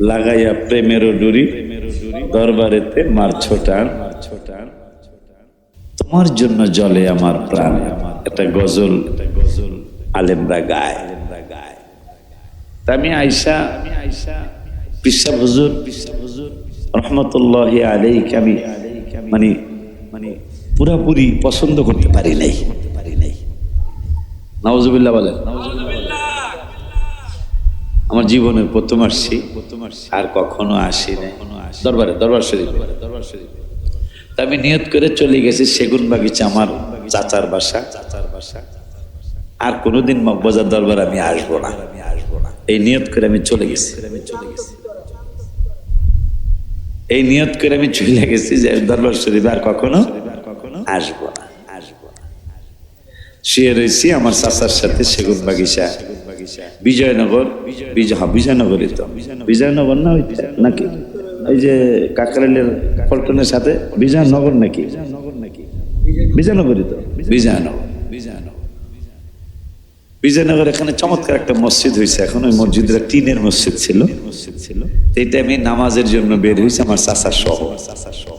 লাগাইয়া প্রেমের ডুরি, দরবারেতে মার ছোটান। তোমার জন্য জলে আমার প্রাণ। একটা গজল আলেমরা গায়। আমি আইসা পিসা হুজুর, রহমতুল্লাহ আলাইকে আমি মানে মানে পুরাপুরি পছন্দ করতে পারি নাই। নওয়াজুবিল্লাহ বলেন। আমার জীবনের প্রথম আসছি, আর কখনো আসি নাই দরবারে, দরবার শরীফ। দরবার শরীফ আমি নিয়ত করে চলে গেছি সেগুন বাগিচা আমার চাচার বাসা। চাচার বাসা আর কোনোদিন মগবাজার দরবার আমি আসব না। আমি আসব না এই নিয়ত করে আমি চলে গেছি। আমি চলে গেছি এই নিয়ত করে আমি চলে গেছি যে দরবার শরীফ আর কখনো কখনো আসব না। আসব না শুয়ে রয়েছি আমার চাচার সাথে সেগুন বাগিচা। বিজয়নগর বিজয় হ্যাঁ, বিজয়নগরই তো। বিজয়নগর না নাকি? ওই যে কাকরাইলের পল্টনের সাথে বিজয়নগর নাকি? বিজয়নগরই তো। বিজয়নগর বিজয়নগর। এখানে চমৎকার একটা মসজিদ হয়েছে। এখন ওই মসজিদটা টিনের মসজিদ ছিল। মসজিদ ছিল এইটা আমি নামাজের জন্য বের হয়েছি আমার চাচার সহ।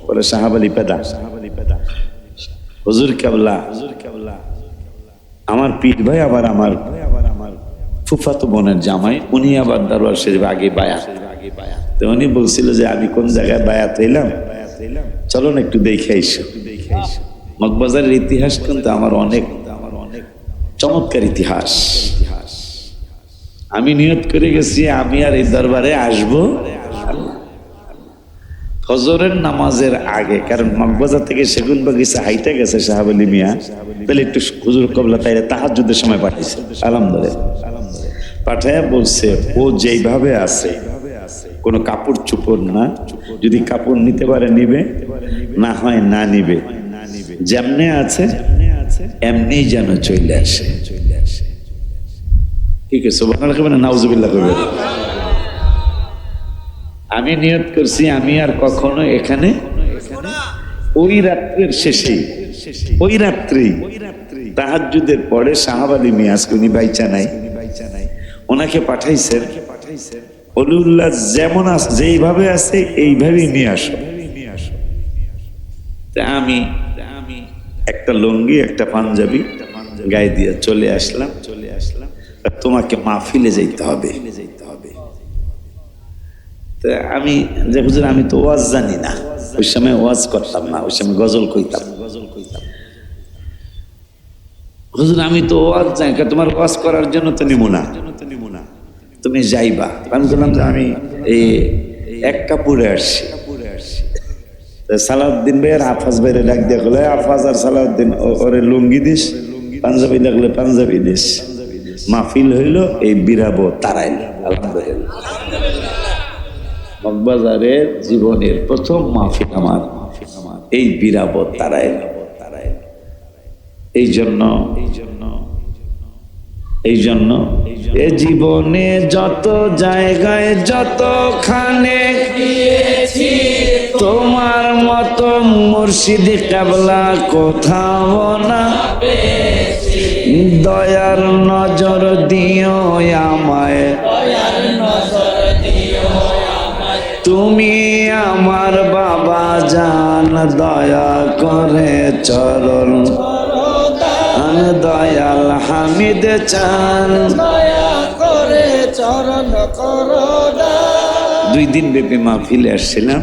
বলে সাহাব আলী পেদা। সাহাব আলী পেদা হুজুর কাবলা হুজুর কাবলা। আমার পীর ভাই আবার আমার ফুফাতো বোনের জামাই, উনি আবার দরবার শরীফ আগে বায়া তো উনি বলছিল যে, আমি কোন জায়গায় বায়াত হইলাম? চলো না একটু দেখে আইসো মগবাজারের ইতিহাস কিন্তু আমার অনেক আমার অনেক চমৎকার ইতিহাস। আমি নিয়ত করে গেছি, আমি আর এই দরবারে আসব। ফজরের নামাজের আগে, কারণ মগবাজার থেকে সেগুন বাগিচা হাইটা গেছে সাহাব আলী মিয়া। তাহলে একটু হুজুর কবলা তাইলে তাহার যুদ্ধের সময় পাঠাইছে। আলহামদুলিল্লাহ। পাঠায় বলছে, ও যেইভাবে আছে, কোনো কাপড় চুপড় না, যদি কাপড় নিতে পারে নিবে, না হয় না নিবে। যেমনে আছে, এমনি যেন চলে আসে। ঠিক আছে সোভান মানে নাউজুবিল্লাহ করবে আমি নিয়ত করছি, আমি আর কখনো এখানে, ওই রাত্রের শেষে, ওই রাত্রি তাহাজুদের পরে সাহাবালি মিয়াজ উনি বাইচা নাই। ওনাকে পাঠাইছেন, অলিউল্লাহ, যেমন যেইভাবে আছে, এইভাবেই নিয়ে আসো। আমি আমি একটা লুঙ্গি, একটা পাঞ্জাবি গায়ে দিয়ে চলে আসলাম। চলে আসলাম তোমাকে মাহফিলে যেতে হবে। হবে আমি, যে হুজুর, আমি তো ওয়াজ জানি না। ওই সময় ওয়াজ করতাম না, ওই সময় গজল কইতাম। গজল কইতাম হুজুর, আমি তো ওয়াজ জানি তোমার ওয়াজ করার জন্য তো নিব না। তুমি যাইবা। আমি বললাম যে আমি এই এক কাপুরে আসছি। সালাউদ্দিন ভাইয়ের আফাজ ভাইয়ের ডাক দিয়ে গেলে আফাজ আর সালাউদ্দিন ওরে লুঙ্গি দিস, পাঞ্জাবি লাগলে পাঞ্জাবি দিস। মাহফিল হইল, এই বিরাবো তারাইল, আলহামদুলিল্লাহ। মগবাজারের জীবনের প্রথম মাহফিল আমার। এই বিরাবত তারাইল এই জন্য এই জন্য এই জন্য এ জীবনে যত জায়গায় যত যতখানে তোমার মতো মুর্শিদ কাবলা কোথাও না। দয়ার নজর দিও আমায়। তুমি আমার বাবা জান, দয়া করে চরণ। দয়াল হামিদ চান। দুই দিন ব্যাপী মাহফিলে আসছিলাম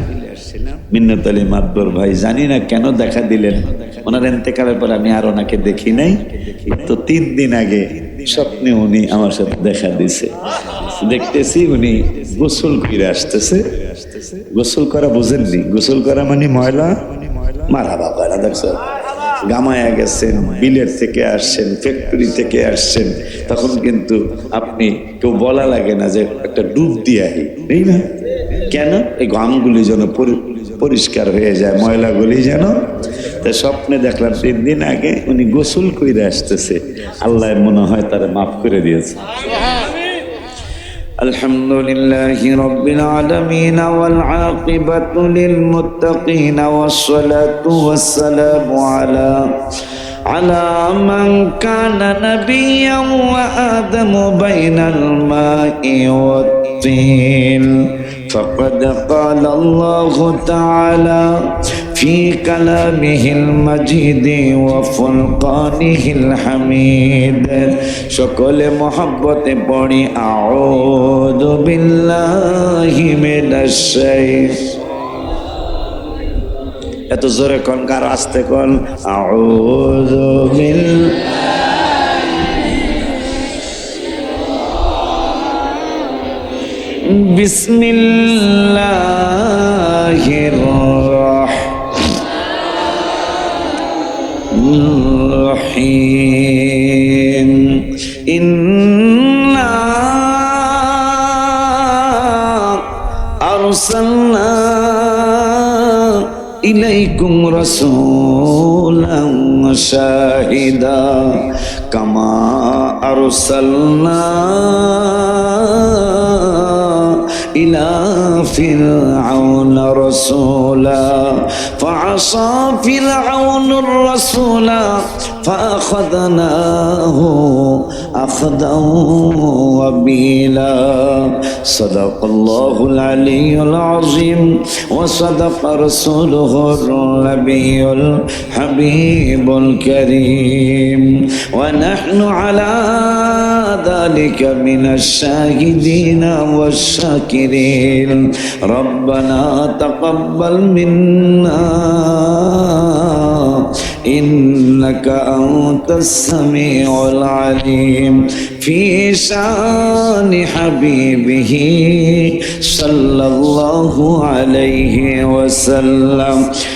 মিন্নত আলী মাতবর ভাই জানি না কেন দেখা দিলেন। ওনার এতেকালের পর আমি আর ওনাকে দেখি নাই। তো তিন দিন আগে স্বপ্নে উনি আমার সাথে দেখা দিছে। দেখতেছি উনি গোসল করে আসতেছে। গোসল করা বুঝেননি। গোসল করা মানে ময়লা? মারা বাবা দেখছ? গামায়া গেছেন, বিলের থেকে আসছেন ফ্যাক্টরি থেকে আসছেন, তখন কিন্তু আপনি কেউ বলা লাগে না যে একটা ডুব দিয়ে আহি এই না? কেন? এই গামগুলি যেন পরি- পরিষ্কার হয়ে যায়, ময়লাগুলি যেন। তা স্বপ্নে দেখলাম, তিন দিন আগে উনি গোসল করে আসতেছে, আল্লাহ মনে হয় তারা মাফ করে দিয়েছে। الحمد لله رب العالمين والعاقبة للمتقين والصلاة والسلام على على من كان نبيا وآدم بين الماء والطين فقد قال الله تعالى في كلامه المجيد وفرقانه الحميد সকল মোহাব্বতে পড়ি আউযু বিল্লাহি মিনাশ শাইতানির এত জোরে কন কার আসতে কন আউযু বিল্লাহি بسم الله الرحيم. إنا أرسلنا إليكم رسولا شاهدا كما أرسلنا إلى فرعون رسولا. فعصى فرعون الرسول فأخذناه أخذا وبيلا. صدق الله العلي العظيم وصدق رسوله النبي الحبيب الكريم. ونحن على ذلك من الشاهدين والشاكرين. ربنا تقبل منا إنك أنت السميع العليم. في شأن حبيبه صلى الله عليه وسلم.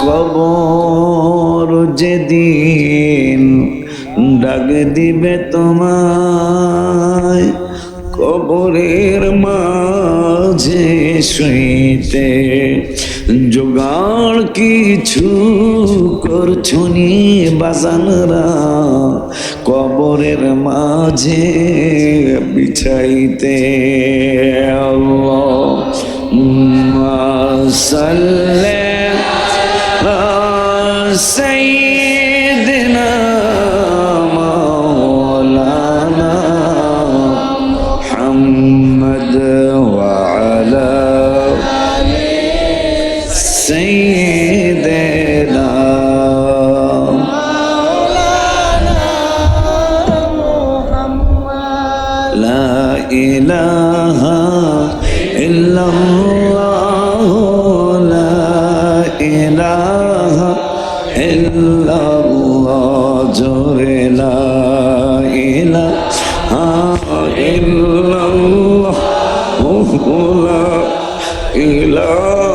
কবর যেদিন ডাক দিবে তোমায়, কবরের মাঝে শুইতে জোগাড় কিছু করছনি বাজানরা, কবরের মাঝে বিছাইতে আল্লাহ সাল্লে same. لا إله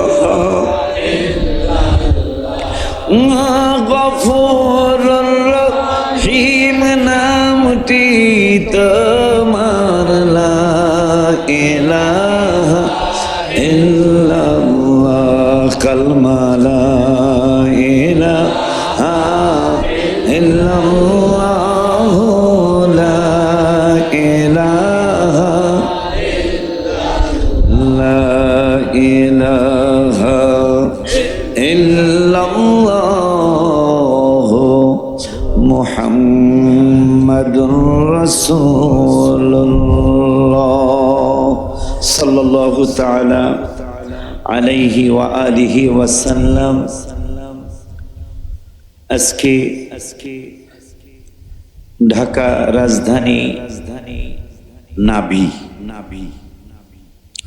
গফুর রহিম নামটি তোমার লা ইলাহা ইল্লাল্লাহ কালমা লা ইলাহা ইল্লাল্লাহ الله محمد رسول الله صلى الله تعالى عليه وآله وسلم আজকে ঢাকা রাজধানী নাভি নাভি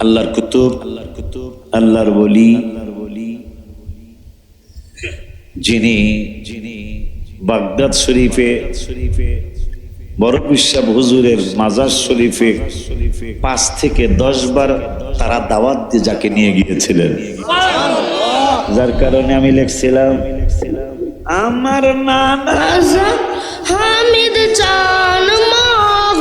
আল্লাহর কুতুব আল্লাহর কুতুব আল্লাহর বলি আল্লাহর বলি যিনি যিনি বাগদাদ শরীফে বড় বিশ্বাব হুজুরের মাজার শরীফে পাঁচ থেকে দশ বার তারা দাওয়াত দিয়ে যাকে নিয়ে গিয়েছিলেন। যার কারণে আমি লিখছিলাম, আমার নানা হামিদ চান মগ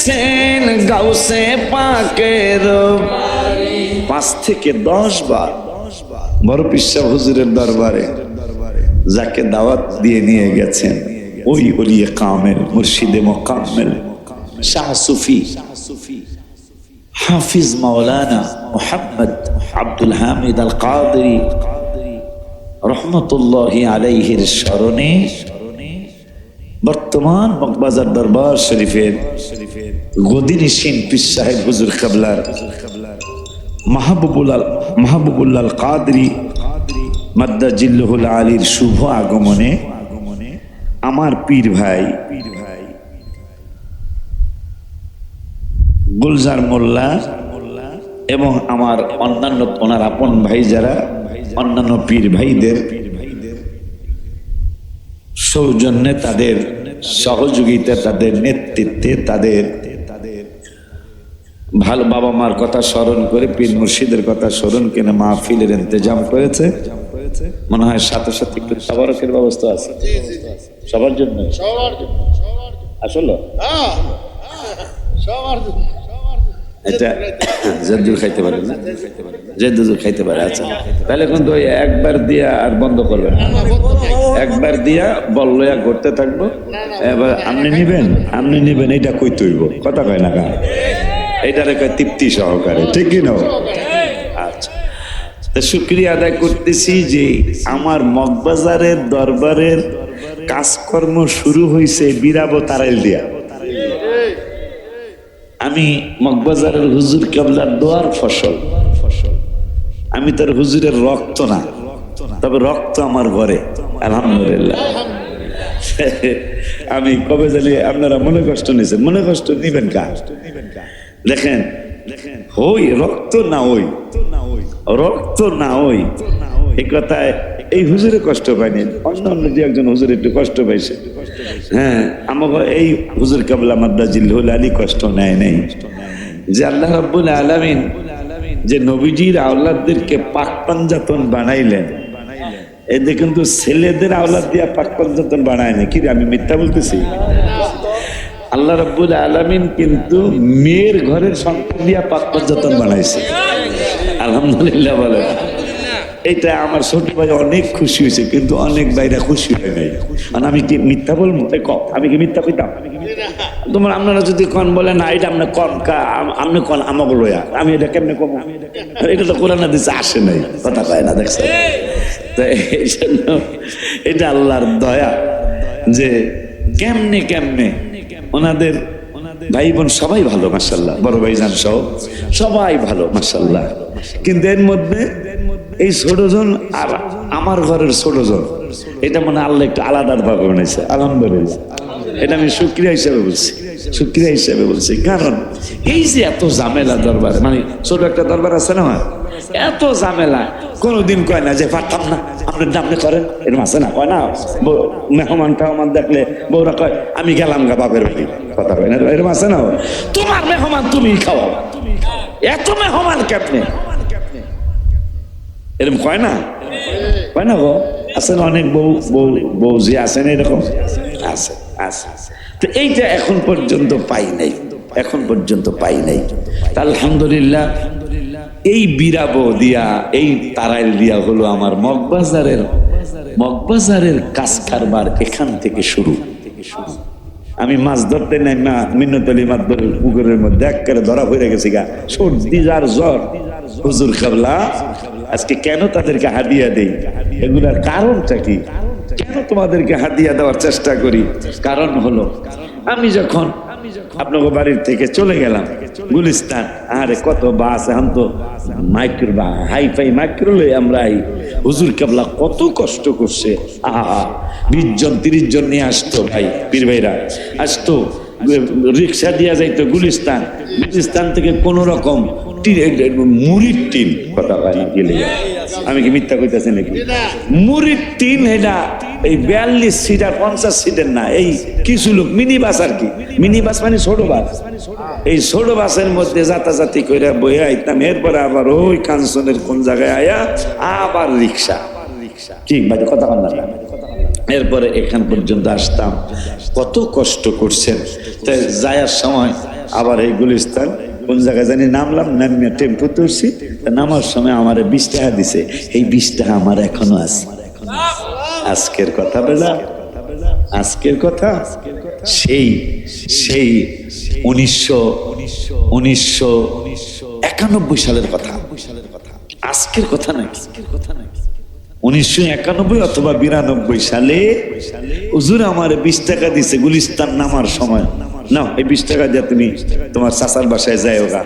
গিয়েছেন গাউসে পাকের পাঁচ থেকে দশ বার বড় পিসা হুজুরের দরবারে যাকে দাওয়াত দিয়ে নিয়ে গেছেন, ওই অলিয়ে কামেল, মুর্শিদে মোকাম্মেল, শাহ সুফি, হাফিজ মাওলানা মোহাম্মদ আব্দুল হামিদ আল কাদরি রহমতুল্লাহ আলাইহির স্মরণে বর্তমান মকবাজার দরবার শরীফের সিন পিস সাহেব হুজুর কাবলার মাহবুবুল মাহবুবুল্লাল কাদরি মাদ্দা জিল্লুহুল আলীর শুভ আগমনে আমার পীর ভাই গুলজার মোল্লা এবং আমার অন্যান্য ওনার আপন ভাই যারা, অন্যান্য পীর ভাইদের সৌজন্যে তাদের সহযোগিতা তাদের নেতৃত্বে তাদের ভালো বাবা মার কথা স্মরণ করে পীর মুর্শিদের কথা স্মরণ করে মাহফিলের ইন্তজাম করেছে। মনে হয় সাথে সাথে একটু তাবারকের ব্যবস্থা আছে। সবার জন্য? সবার জন্য সবার জন্য। আসলে? সবার জন্য সবার এটা জেদ্দুর খাইতে পারে না? জেদ্দুর খাইতে পারে আচ্ছা। তাহলে কিন্তু ওই একবার দিয়া আর বন্ধ করবেন না। একবার দিয়া বল লইয়া ঘুরতে থাকব। এবার আপনি নিবেন আপনি নিবেন এটা কই তৈব কথা কয় না কার এইটারে কয় তৃপ্তি সহকারে, ঠিক কি না? আচ্ছা। শুক্রিয়া আদায় করতেছি যে আমার মগবাজারের দরবারের কাজকর্ম শুরু হয়েছে বীরাবো তারাইল দিয়া। আমি মগবাজারের হুজুর কেবলার দোয়ার ফসল। আমি তার হুজুরের রক্ত না, তবে রক্ত আমার ঘরে, আলহামদুলিল্লাহ। আমি কবে জানি আপনারা মনে কষ্ট নিয়েছেন, মনে কষ্ট নিবেন কা? দেখেন, হই, রক্ত না ওই? রক্ত না ওই? এই কথায় এই হুজুরে কষ্ট পায়নি, অন্য অন্য যে একজন হুজুর একটু কষ্ট পাইছে। হ্যাঁ আমাকে এই হুজুর কাবলা মাদ্দা জিল্লুল আলী কষ্ট নেয় নেই। যে আল্লাহ রাব্বুল আলামিন যে নবীজির আওলাদদেরকে পাক পাঞ্জাতন বানাইলেন। এদের কিন্তু ছেলেদের আওলাদ দিয়া পাক পাঞ্জাতন বানায় না কি আমি মিথ্যা বলতেছি? আল্লাহ রাব্বুল আলামিন কিন্তু মেয়ের ঘরের সন্তান দিয়া পাক পাঞ্জাতন বানাইছে। আলহামদুলিল্লাহ বলে। এটা আমার ছোট ভাই অনেক খুশি হয়েছে কিন্তু অনেক ভাইরা খুশি হয় নাই। আর আমি কি মিথ্যা বলব? এই ক, আমি কি মিথ্যা কইতাম? তোমার আপনারা যদি কন বলে না এটা আপনি কন কা- আপনি কন আমাকে লয়া। আমি এটা কেমনে কম? এটা তো কোরআন দিচ্ছে আসে নাই কথা কয় না দেখছে তো এই জন্য এটা আল্লাহর দয়া যে কেমনে কেমনে ওনাদের ভাই বোন সবাই ভালো মাসাল্লাহ বড় ভাই যান সহ সবাই ভালো মাসাল্লাহ কিন্তু এর মধ্যে এই ছোটজন আর আমার ঘরের ছোটজন এটা মনে আল্লাহ একটু আলাদা ভাবে বানাইছে। আলহামদুলিল্লাহ। এটা আমি সুক্রিয়া হিসেবে বলছি, সুক্রিয়া হিসেবে বলছি। কারণ এই যে এত ঝামেলা দরবার মানে ছোট একটা দরবার আছে না? এত ঝামেলা, কোনোদিন কয় না যে পারতাম না। আপনার আপনি করেন। এরকম আছে না? কয় না? মেহমান টেহমান দেখলে বউরা কয়, আমি গেলাম গা বাপের বাড়ি। কথা কয় না? এরকম আছে না? তোমার মেহমান তুমি এত মেহমান এরকম কয় না? কয় না গো? অনেক বউ বউ বউ যে আছেন এরকম? আছে আছে তো এইটা এখন পর্যন্ত পাই নাই। এখন পর্যন্ত পাই নাই। আলহামদুলিল্লাহ এই বিরাবো দিয়া, এই তারাইল দিয়া হলো আমার মগবাজারের মগবাজারের কাজ কারবার এখান থেকে শুরু। আমি মাছ ধরতে নাই মা মিন্নতলি মাছ পুকুরের মধ্যে একেবারে ধরা পড়ে গেছি গা। সর্দি যার জ্বর। হুজুর খাবলা, আজকে কেন তাদেরকে হাদিয়া দেই? এগুলার কারণটা কি? কেন তোমাদেরকে হাদিয়া দেওয়ার চেষ্টা করি? কারণ হলো, আমি যখন আপনাকে বাড়ির থেকে চলে গেলাম। গুলিস্তান। আরে কত বাস, এখন তো মাইক্রো বা হাই ফাই মাইক্রো লই আমরা এই হুজুর কেবলা কত কষ্ট করছে। আহা, বিশ জন, তিরিশ জন নিয়ে আসতো ভাই, পীর ভাইরা। আসতো রিক্সা দিয়া যাইতো গুলিস্তান। গুলিস্তান থেকে কোন রকম মুড়ির টিন। কথা গেলে। আমি কি মিথ্যা কইতাছি নাকি? মুড়ির টিন এটা এই বিয়াল্লিশ সিট আর পঞ্চাশ সিটের না এই কিছু লোক মিনি বাস আর কি। মিনি বাস মানে ছোট বাস। এই ছোট বাসের মধ্যে যাতাযাতি করে বয়ে আইতাম এরপরে আবার ওই কাঞ্চনের কোন জায়গায় আয়া আবার রিক্সা। ঠিক ভাই কথা বল না। এরপরে এখান পর্যন্ত আসতাম। কত কষ্ট করছেন। তাই যাওয়ার সময় আবার এই গুলিস্তান কোন জায়গায় জানি নামলাম, নামিয়ে টেম্পু তুলছি। নামার সময় আমার বিশ টাকা দিছে। এই বিশ টাকা আমার এখনও আছে। আজকের কথা বেলা, আজকের কথা, সেই সেই উনিশশো উনিশশো একানব্বই সালের কথা। আজকের কথা নাকি? উনিশশো একানব্বই অথবা বিরানব্বই সালে হুজুর আমার বিশ টাকা দিছে গুলিস্তান নামার সময়। না এই বিশ টাকা দিয়ে তুমি তোমার চাচার বাসায় যাই ওগা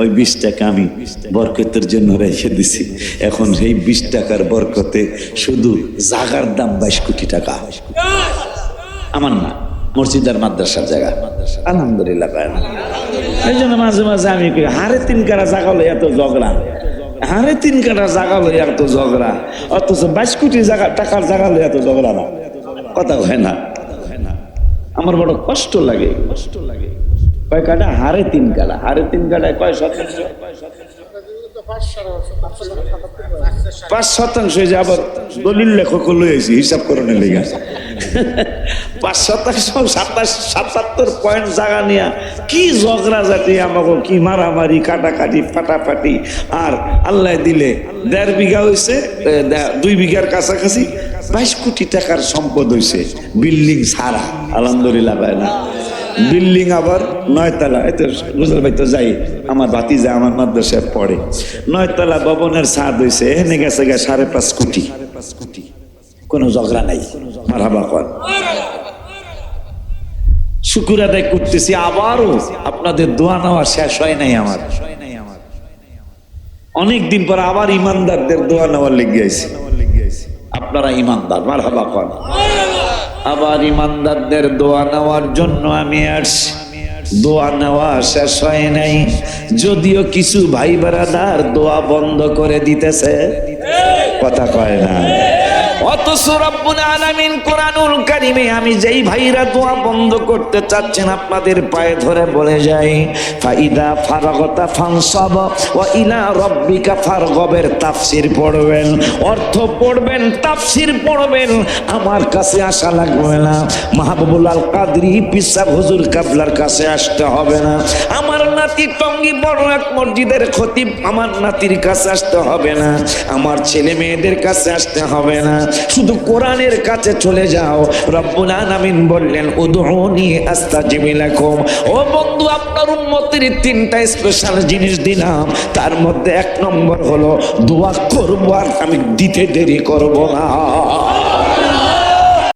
ওই বিশ টাকা আমি বরকতের জন্য রেখে দিছি। এখন সেই বিশ টাকার বরকতে শুধু জাগার দাম বাইশ কোটি টাকা। আমার না, মসজিদ আর মাদ্রাসার জায়গা। আলহামদুলিল্লাহ পায় না এই জন্য মাঝে মাঝে আমি হারে তিন কারা জাগা হলো এত ঝগড়া। হারে তিন কাটা জাগা হলো এত ঝগড়া। অথচ বাইশ কোটি জায়গা টাকার জাগা হলো এত ঝগড়া না। কথা হয় না। আমার বড় কষ্ট লাগে। কষ্ট লাগে কয় কাটা? হারে তিন কালা। হারে তিন কাটায় কয় শতাংশ? পাঁচ শতাংশ যে আবার দলিল লেখক লইছি হিসাব করণে লেগে পাঁচ শতাংশ, সাতাশ, সাতাত্তর পয়েন্ট জায়গা নিয়ে কি ঝগড়া জাতি আমাকে কি মারামারি, কাটাকাটি, ফাটাফাটি। আর আল্লাহ দিলে দেড় বিঘা হয়েছে দুই বিঘার কাছাকাছি বাইশ কোটি টাকার সম্পদ হয়েছে বিল্ডিং সারা, আলহামদুলিল্লাহ ভাই, না। বিল্ডিং আবার নয়তলা, এত গুজর ভাই তো যাই, আমার ভাতি যায় আমার মাদ্রাসায় পড়ে। নয়তলা ভবনের ছাদ হয়েছে এনে গেছে গা সাড়ে পাঁচ কোটি। কোনো ঝগড়া নাই, মারহাবা কর। শুকুর আদায় করতেছি, আবারও আপনাদের দোয়া নেওয়া শেষ হয় নাই আমার। অনেক দিন পর আবার ইমানদারদের দোয়া নেওয়ার লেগে আছে আপনারা ইমানদার মার হাবা কর আবার ইমানদারদের দোয়া নেওয়ার জন্য আমি আসছি। দোয়া নেওয়া শেষ হয় নাই। যদিও কিছু ভাই বেড়াদার দোয়া বন্ধ করে দিতেছে। কথা কয় না। অথচ রব্বুল আলামিন কোরআনুল কারিমে আমি যেই ভাইরা দোয়া বন্ধ করতে চাচ্ছেন আপনাদের পায়ে ধরে বলে যাই, ফাইদা ফারাগতা ফানসাব ওয়া ইলা রব্বিকা ফারগবের তাফসির পড়বেন। অর্থ পড়বেন, তাফসির পড়বেন, আমার কাছে আসা লাগবে না। মাহবুবুল আল কাদরি পিসাব হুজুর কাবলার কাছে আসতে হবে না। আমার নাতি টঙ্গি বড় এক মসজিদের খতিব। আমার নাতির কাছে আসতে হবে না। আমার ছেলে মেয়েদের কাছে আসতে হবে না। শুধু কোরআনের কাছে চলে যাও। রব্বুল আলামিন বললেন, উদউনি আস্তাজিবি লাকুম। ও বন্ধু, আপনার উম্মতের তিনটা স্পেশাল জিনিস দিলাম। তার মধ্যে এক নম্বর হলো, দোয়া করব আর আমি দিতে দেরি করব না।